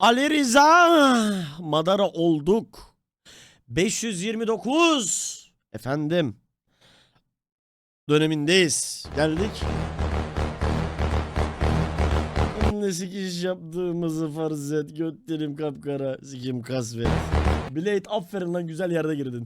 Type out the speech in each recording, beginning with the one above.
Ali Rıza Madara olduk. 529 efendim dönemindeyiz. Geldik. Ne sikiş yaptığımızı farz et. Götlerim kapkara. Sikim kasvet. Blade aferin lan güzel yerde girdin.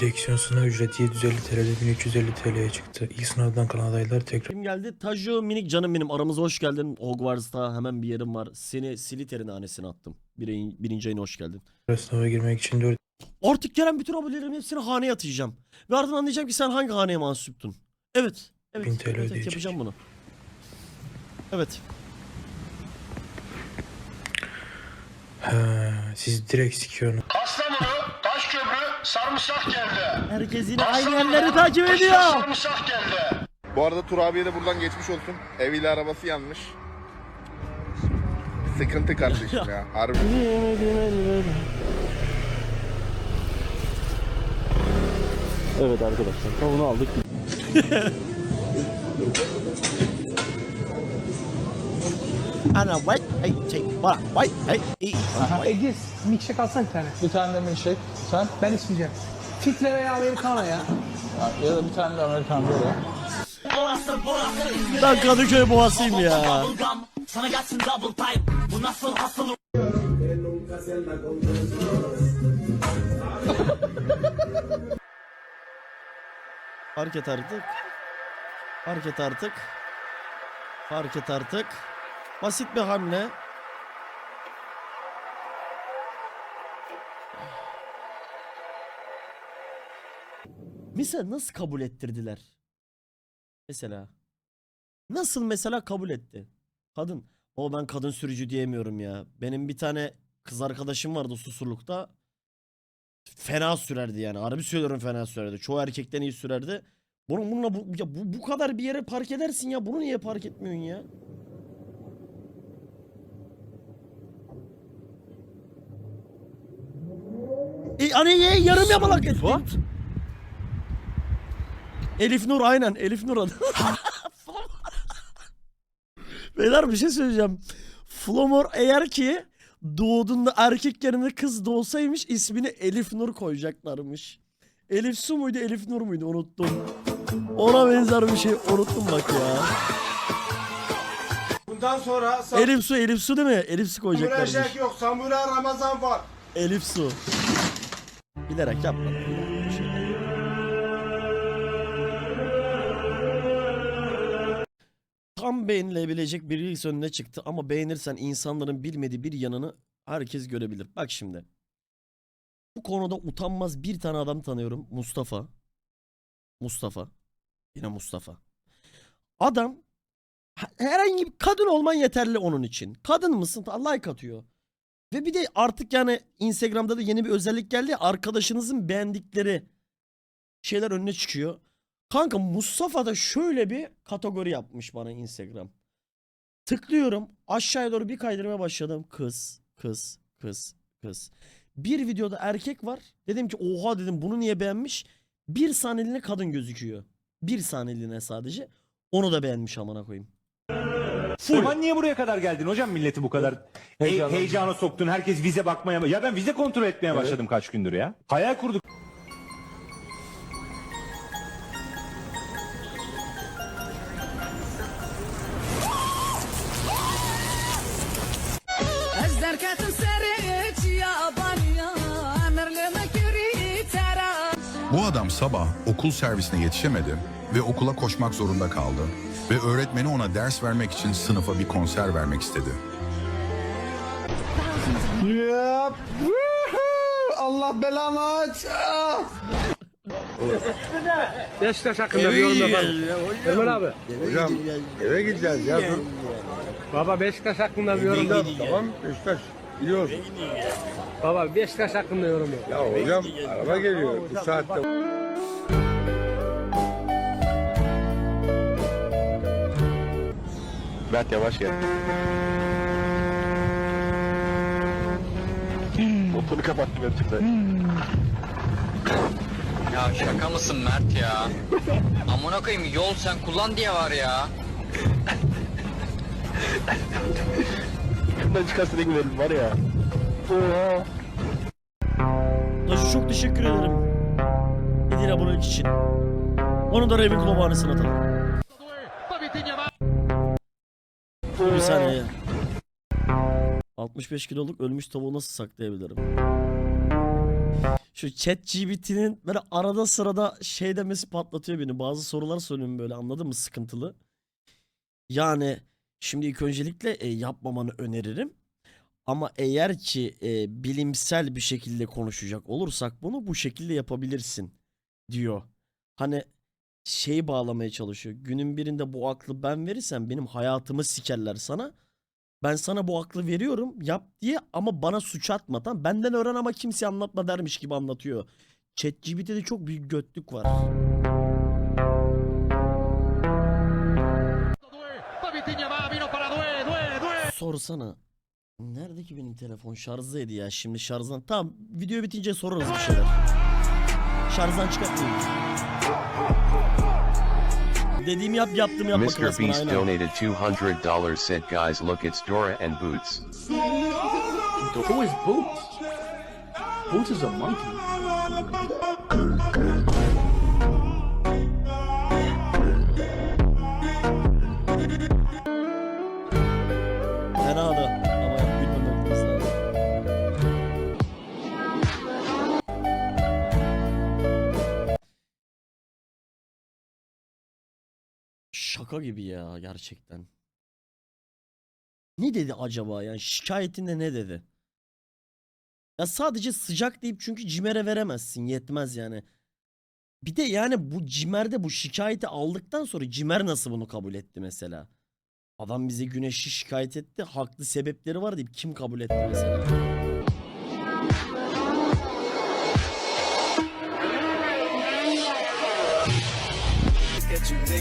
Direksiyon sınav ücreti 750 TL'de 1350 TL'ye çıktı. İlk sınavdan kalan adaylar tekrar Kim geldi? Taju minik canım benim aramıza hoş geldin. Hogwarts'ta hemen bir yerim var. Seni Slytherin hanesine attım. Birin, birinci ayına hoş geldin. sınava girmek için 4 Artık gelen bütün abilerimin hepsini haneye atayacağım. Ve ardından diyeceğim ki sen hangi haneye mensuptun? Evet. Evet, 1000 TL evet, yapacağım bunu. Evet. Ha, siz direkt sikiyorsunuz. Kastamonu, Taşköprü, Sarımsak geldi. Herkes yine aynı yerleri takip ediyor. Sarımsak geldi. Bu arada Tur abiye de buradan geçmiş olsun. Eviyle arabası yanmış. Sıkıntı kardeşim ya. Harbi. Evet arkadaşlar kavunu aldık. Ana wait hey şey bana wait hey iyi. Ediz, milkshake alsana bir tane. Bir tane de milkshake. Sen? Ben içmeyeceğim. Filtre veya Americano ya. Ya, ya da bir tane de Amerikan böyle. Ben Kadıköy boğasıyım ya. Fark et artık. Fark et artık. Fark et artık. Basit bir hamle. Mesela nasıl kabul ettirdiler? Mesela. Nasıl mesela kabul etti? Kadın. O ben kadın sürücü diyemiyorum ya. Benim bir tane kız arkadaşım vardı Susurluk'ta. Fena sürerdi yani. Harbi söylüyorum fena sürerdi. Çoğu erkekten iyi sürerdi. Bunun bununla bu, ya bu, bu kadar bir yere park edersin ya. Bunu niye park etmiyorsun ya? Hani ye, yarım yamalak et. What? Elif Nur aynen. Elif Nur adı. Beyler bir şey söyleyeceğim. Flomor eğer ki doğduğunda erkek yerine kız doğsaymış ismini Elif Nur koyacaklarmış. Elif Su muydu Elif Nur muydu unuttum. Ona benzer bir şey unuttum bak ya. Bundan sonra Elif Su Elif Su değil mi? Elif Su Samuray koyacaklarmış. Şerif yok. Samuray Ramazan var. Elif Su. Bilerek yapmadım. ya, bir şey. Tam beğenilebilecek bir reels önüne çıktı ama beğenirsen insanların bilmediği bir yanını herkes görebilir. Bak şimdi. Bu konuda utanmaz bir tane adam tanıyorum. Mustafa. Mustafa. Yine Mustafa. Adam ha- herhangi bir kadın olman yeterli onun için. Kadın mısın? Like atıyor. Ve bir de artık yani Instagram'da da yeni bir özellik geldi arkadaşınızın beğendikleri şeyler önüne çıkıyor. Kanka Mustafa da şöyle bir kategori yapmış bana Instagram. Tıklıyorum aşağıya doğru bir kaydırmaya başladım. Kız, kız, kız, kız. Bir videoda erkek var. Dedim ki oha dedim bunu niye beğenmiş? Bir saniyeliğine kadın gözüküyor. Bir saniyeliğine sadece. Onu da beğenmiş amına koyayım. Aman niye buraya kadar geldin hocam milleti bu kadar Heyecana. heyecana soktun. Herkes vize bakmaya... Ya ben vize kontrol etmeye evet. başladım kaç gündür ya. Hayal kurduk. Bu adam sabah okul servisine yetişemedi ve okula koşmak zorunda kaldı ve öğretmeni ona ders vermek için sınıfa bir konser vermek istedi. Yap. Allah belanı aç. Ah! Beşiktaş hakkında bir yorum yapalım. Ömer abi. Hocam eve gideceğiz ya. Dur. Baba Beşiktaş hakkında bir yorum yap. Tamam Beşiktaş. Gidiyoruz. Baba Beşiktaş hakkında yorum yap. Ya hocam araba geliyor. Bu saatte. Berk yavaş gel. Botunu kapattım gerçekten. Ya şaka mısın Mert ya? Amına koyayım yol sen kullan diye var ya. Dayıcı çok teşekkür ederim. Hediye abonelik için. Onu da Ravenclaw hanesine atalım. Bir saniye. 65 kiloluk ölmüş tavuğu nasıl saklayabilirim? Şu chat GBT'nin böyle arada sırada şey demesi patlatıyor beni. Bazı sorular soruyorum böyle anladın mı sıkıntılı. Yani şimdi ilk öncelikle e, yapmamanı öneririm. Ama eğer ki e, bilimsel bir şekilde konuşacak olursak bunu bu şekilde yapabilirsin diyor. Hani şey bağlamaya çalışıyor. Günün birinde bu aklı ben verirsem benim hayatımı sikerler sana. Ben sana bu aklı veriyorum yap diye ama bana suç atma tamam. Benden öğren ama kimseye anlatma dermiş gibi anlatıyor. ChatGPT'de çok büyük götlük var. Sorsana. Nerede ki benim telefon? Şarjdaydı ya. Şimdi şarjdan. Tamam video bitince sorarız bir şeyler. Şarjdan çıkartmayayım. Dediğimi yap yaptım yapma Mr. klasmanı Beast aynen. donated $200 said guys look it's Dora and Boots. Who is Boots? Boots is a monkey. Şaka gibi ya gerçekten. Ne dedi acaba yani şikayetinde ne dedi? Ya sadece sıcak deyip çünkü cimere veremezsin yetmez yani. Bir de yani bu cimerde bu şikayeti aldıktan sonra cimer nasıl bunu kabul etti mesela? Adam bize güneşi şikayet etti. Haklı sebepleri var deyip kim kabul etti mesela?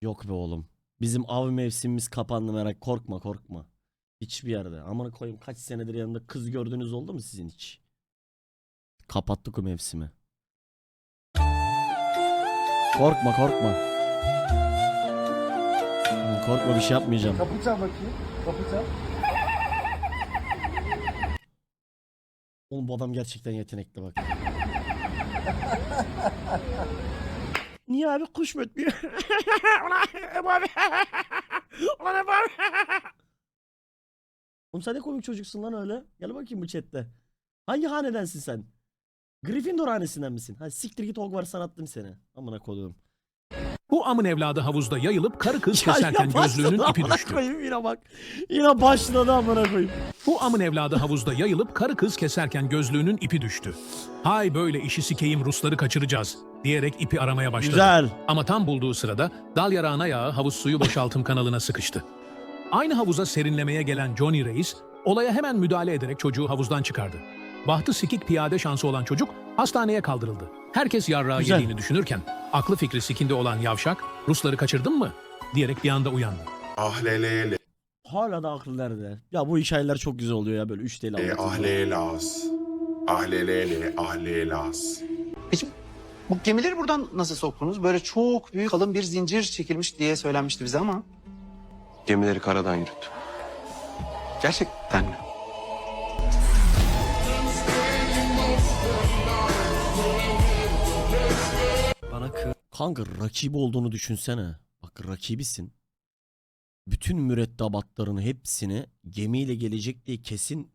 Yok be oğlum. Bizim av mevsimimiz kapandı merak korkma korkma. Hiçbir yerde. Amına koyayım kaç senedir yanında kız gördüğünüz oldu mu sizin hiç? Kapattık o mevsimi. Korkma korkma. Korkma bir şey yapmayacağım. Kapı çal bakayım. Kapı çal. Oğlum bu adam gerçekten yetenekli bak. Niye abi kuş mu ötmüyor? Ulan Ebu abi. Ulan Ebu abi. Oğlum sen ne komik çocuksun lan öyle. Gel bakayım bu chatte. Hangi hanedensin sen? Gryffindor hanesinden misin? Ha siktir git Hogwarts'tan attım seni. Amına koduğum. Bu amın evladı havuzda yayılıp karı kız keserken gözlüğünün ipi düştü. koyayım yine bak. Yine başladı amına koyayım. Bu amın evladı havuzda yayılıp karı kız keserken gözlüğünün ipi düştü. Hay böyle işi sikeyim Rusları kaçıracağız diyerek ipi aramaya başladı. Güzel. Ama tam bulduğu sırada dal yarağına yağı havuz suyu boşaltım kanalına sıkıştı. Aynı havuza serinlemeye gelen Johnny Reis olaya hemen müdahale ederek çocuğu havuzdan çıkardı. Bahtı sikik piyade şansı olan çocuk hastaneye kaldırıldı. Herkes yarrağı Güzel. yediğini düşünürken aklı fikri sikinde olan yavşak Rusları kaçırdın mı diyerek bir anda uyandı. Ah lele Hala da aklı nerede? Ya bu hikayeler çok güzel oluyor ya böyle 3 TL E, anlatınca. las. Ah lele ah las. Peki bu gemileri buradan nasıl soktunuz? Böyle çok büyük kalın bir zincir çekilmiş diye söylenmişti bize ama. Gemileri karadan yürüttüm. Gerçekten mi? Kanka rakibi olduğunu düşünsene. Bak rakibisin. Bütün mürettebatların hepsini gemiyle gelecek diye kesin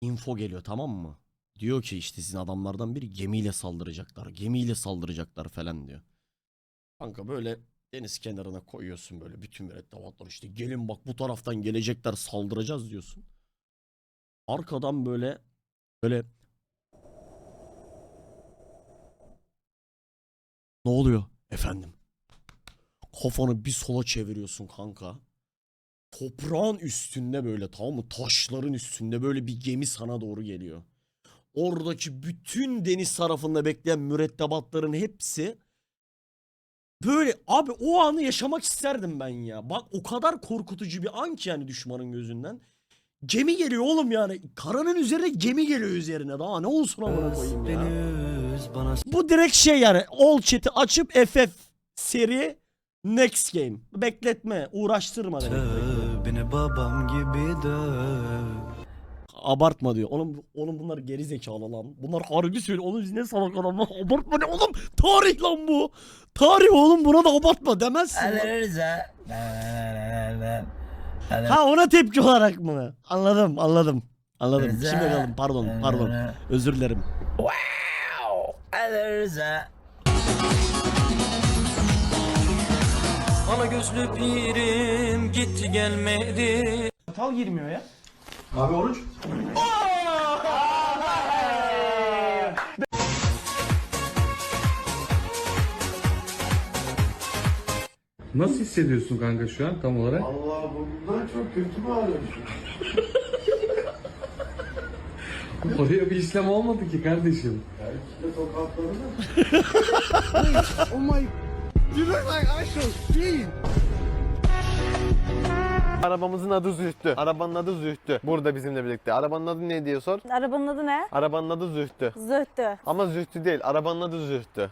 info geliyor tamam mı? Diyor ki işte sizin adamlardan biri gemiyle saldıracaklar. Gemiyle saldıracaklar falan diyor. Kanka böyle deniz kenarına koyuyorsun böyle bütün mürettebatlar işte gelin bak bu taraftan gelecekler saldıracağız diyorsun. Arkadan böyle böyle Ne oluyor? Efendim. Kafanı bir sola çeviriyorsun kanka. Toprağın üstünde böyle tamam mı? Taşların üstünde böyle bir gemi sana doğru geliyor. Oradaki bütün deniz tarafında bekleyen mürettebatların hepsi böyle abi o anı yaşamak isterdim ben ya. Bak o kadar korkutucu bir an ki yani düşmanın gözünden. Gemi geliyor oğlum yani. Karanın üzerine gemi geliyor üzerine. Daha ne olsun amına koyayım ya. Bu direkt şey yani. All chat'i açıp FF seri next game. Bekletme, uğraştırma demek. Beni babam gibi döv. Abartma diyor. Oğlum, oğlum bunlar geri zekalı lan. Bunlar harbi söylüyor. Oğlum biz ne salak adamlar. Abartma ne oğlum? Tarih lan bu. Tarih oğlum buna da abartma demezsin. lan. Ha ona tepki olarak mı? Anladım anladım. Anladım. Şimdi anladım. Pardon pardon. Özür dilerim. Ana gözlü pirim gitti gelmedi. Tal girmiyor ya. Nasıl hissediyorsun kanka şu an tam olarak? Allah bundan çok kötü mü ağrıyorsun? Oraya bir işlem olmadı ki kardeşim. Arabamızın adı Zühtü. Arabanın adı Zühtü. Burada bizimle birlikte. Arabanın adı ne diye sor. Arabanın adı ne? Arabanın adı Zühtü. Zühtü. Ama Zühtü değil. Arabanın adı Zühtü.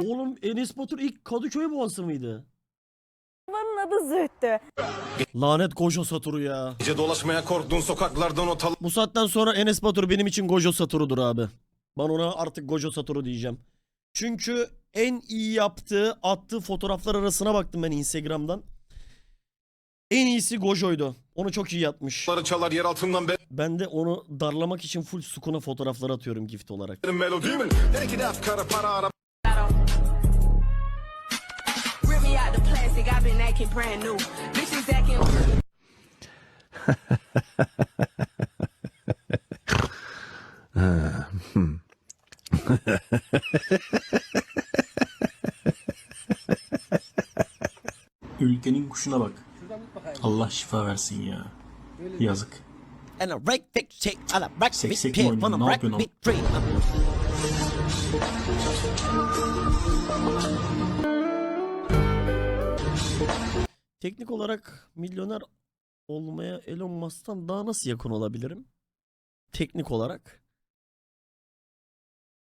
Oğlum Enes Batur ilk Kadıköy boğası mıydı? Arabanın adı Zühtü. Lanet Gojo Satoru ya. Gece dolaşmaya korktuğun sokaklardan o Bu saatten sonra Enes Batur benim için Gojo Satoru'dur abi. Ben ona artık Gojo Satoru diyeceğim. Çünkü en iyi yaptığı, attığı fotoğraflar arasına baktım ben Instagram'dan. En iyisi Gojo'ydu. Onu çok iyi yapmış. çalar yer altından Ben de onu darlamak için full Sukuna fotoğraflar atıyorum gift olarak. benim melodi mi? Belki de afkara para ara. Rip me out the plastic, I've been acting brand new. Bitches acting. Ülkenin kuşuna bak. Allah şifa versin ya. Yazık. And a break fix shake, and a break Sek big sek pig, mi oynuyor? Ne yapıyorsun. Teknik olarak milyoner olmaya Elon Musk'tan daha nasıl yakın olabilirim? Teknik olarak.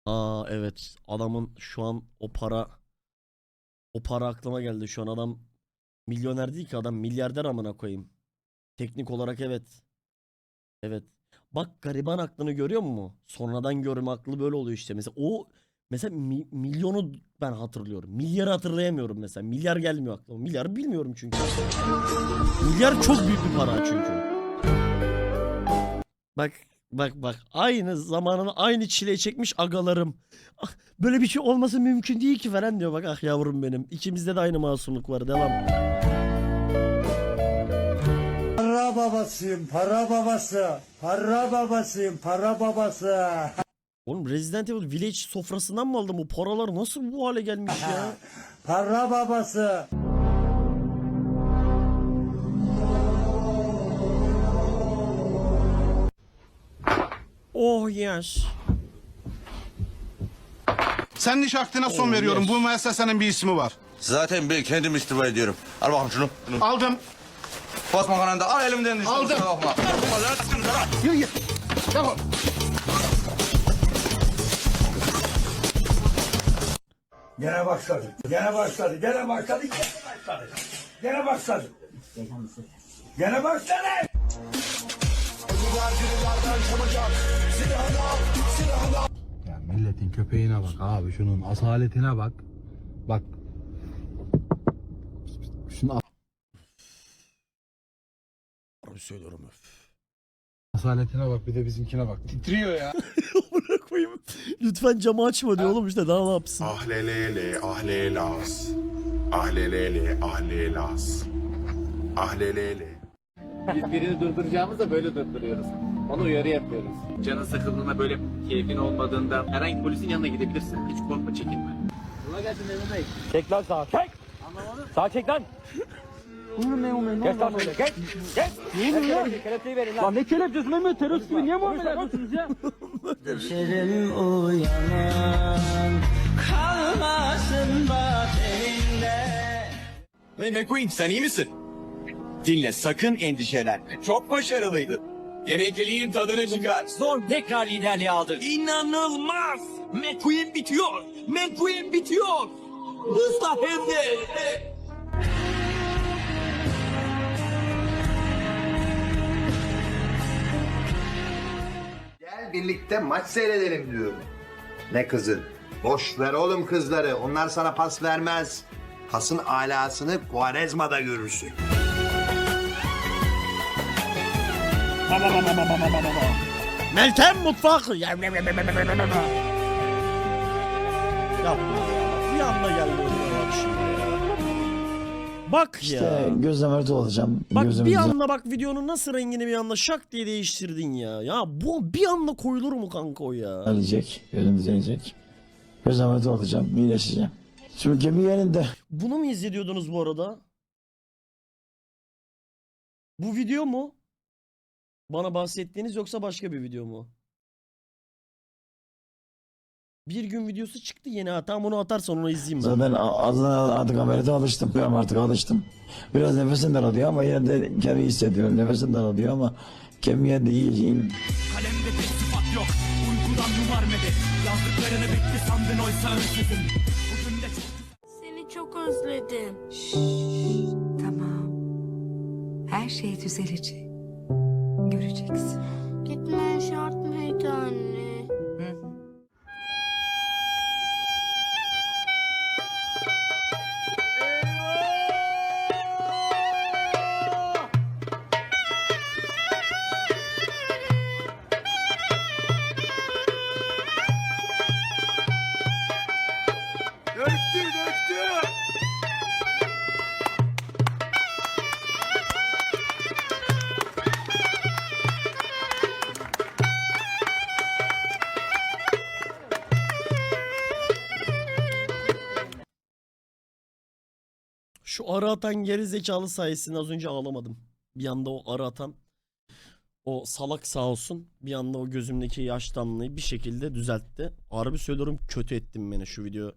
Aa evet adamın şu an o para o para aklıma geldi şu an adam milyoner değil ki adam milyarder amına koyayım. Teknik olarak evet. Evet. Bak gariban aklını görüyor musun? Sonradan görme aklı böyle oluyor işte. Mesela o mesela mi- milyonu ben hatırlıyorum. Milyarı hatırlayamıyorum mesela. Milyar gelmiyor aklıma. Milyar bilmiyorum çünkü. Milyar çok büyük bir para çünkü. Bak bak bak aynı zamanını aynı çile çekmiş agalarım. Ah, Böyle bir şey olması mümkün değil ki falan diyor bak ah yavrum benim. İkimizde de aynı masumluk var devam. Para babasıyım, para babası. Para babasıyım, para babası. Oğlum Resident Evil Village sofrasından mı aldım bu paralar nasıl bu hale gelmiş ya? Para babası. Oh yes. Sen iş aktına son Oh, veriyorum. yes. Bu müessesenin bir ismi var. Zaten ben kendim istifa ediyorum. Al bakalım şunu. Aldım. Basma kananda al elimden işte. Aldım. kusura bakma. Yürü git. Defol. Gene başladı. Gene başladı. Gene başladı. Gene başladı. Gene başladı. Gene başladı. Milletin köpeğine bak abi şunun asaletine bak. Bak. Şunun Harbi söylüyorum öf. asaletine bak bir de bizimkine bak. Titriyor ya. Amına koyayım. Lütfen camı açma diyor oğlum işte daha ne yapsın? Ahlelele, ahlelas. Ahlelele, ahlelas. Ahlelele. Biz birini durduracağımızda böyle durduruyoruz. Onu uyarı yapıyoruz. Canın sıkıldığında böyle keyfin olmadığında herhangi polisin yanına gidebilirsin. Hiç korkma çekinme. Çek lan sağa. Çek. Sağa çek lan. Geç lan böyle. Geç. Geç. Ne oluyor ya? Kelepçeyi verin lan. Lan ne kelepçesi Mehmet? Terörist gibi niye muamele ediyorsunuz ya? Hey McQueen sen iyi misin? Dinle sakın endişelenme. Çok başarılıydı. Emekliliğin tadını çıkar. Son tekrar liderliği aldı. İnanılmaz. McQueen bitiyor. McQueen bitiyor. Hızla hem de. Gel birlikte maç seyredelim diyorum. Ne kızı? Boş ver oğlum kızları. Onlar sana pas vermez. Pasın alasını Quaresma'da görürsün. Meltem mutfak. Ya bir anda geldi bak şimdi ya. Bak ya. damarı olacağım. Bak bir anda bak videonun nasıl rengini bir anda şak diye değiştirdin ya. Ya bu bir anda koyulur mu kanka o ya? Gelecek. Gözüm düzelecek. Göz damarı olacağım. İyileşeceğim. Şimdi gemi yerinde. Bunu mu izliyordunuz bu arada? Bu video mu? Bana bahsettiğiniz yoksa başka bir video mu? Bir gün videosu çıktı yeni ha. Tamam onu atarsan onu izleyeyim ben. Zaten adına artık ameliyata alıştım. Ben artık alıştım. Biraz nefesim daralıyor ama yine de kendimi hissediyorum. Nefesim daralıyor ama kemiğe de iyi. iyi. Kalemde tek sıfat yok. Uykudan yumar medet. Yazdıklarını bitti sandın oysa önsüzüm. Bugün de çok Seni çok özledim. Tamam. Her şey düzelecek. Göreceksin. Gitmen şart mıydı anne? Şu ara atan geri zekalı sayesinde az önce ağlamadım. Bir anda o ara atan o salak sağ olsun bir anda o gözümdeki yaş damlayı bir şekilde düzeltti. Harbi söylüyorum kötü ettim beni şu video.